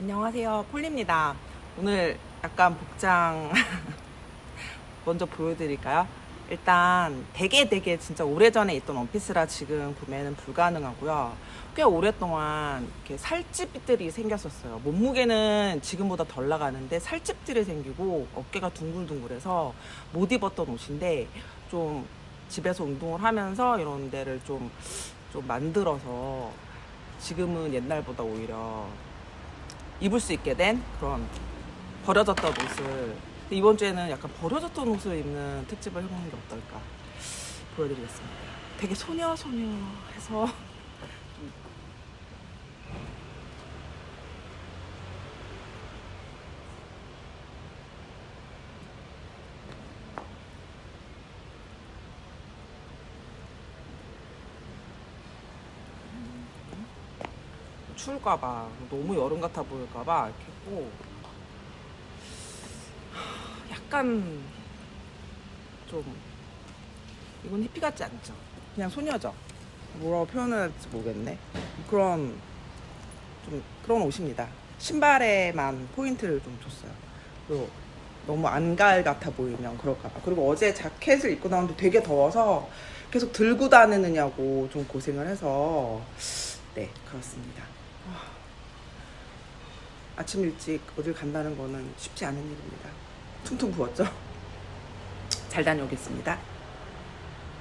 안녕하세요. 폴리입니다. 오늘 약간 복장 먼저 보여드릴까요? 일단 되게 되게 진짜 오래전에 있던 원피스라 지금 구매는 불가능하고요. 꽤 오랫동안 이렇게 살집들이 생겼었어요. 몸무게는 지금보다 덜 나가는데 살집들이 생기고 어깨가 둥글둥글해서 못 입었던 옷인데 좀 집에서 운동을 하면서 이런 데를 좀, 좀 만들어서 지금은 옛날보다 오히려 입을 수 있게 된 그런 버려졌던 옷을 이번 주에는 약간 버려졌던 옷을 입는 특집을 해보는 게 어떨까 보여드리겠습니다. 되게 소녀 소녀 해서 추울까봐 너무 여름 같아 보일까봐 이렇게 했고 하, 약간 좀 이건 히피 같지 않죠? 그냥 소녀죠. 뭐라고 표현해야 할지 모르겠네. 그런 좀 그런 옷입니다. 신발에만 포인트를 좀 줬어요. 그리고 너무 안갈 같아 보이면 그럴까봐. 그리고 어제 자켓을 입고 나왔는데 되게 더워서 계속 들고 다니느냐고 좀 고생을 해서 네 그렇습니다. 아침 일찍 어딜 간다는 거는 쉽지 않은 일입니다. 퉁퉁 부었죠? 잘 다녀오겠습니다.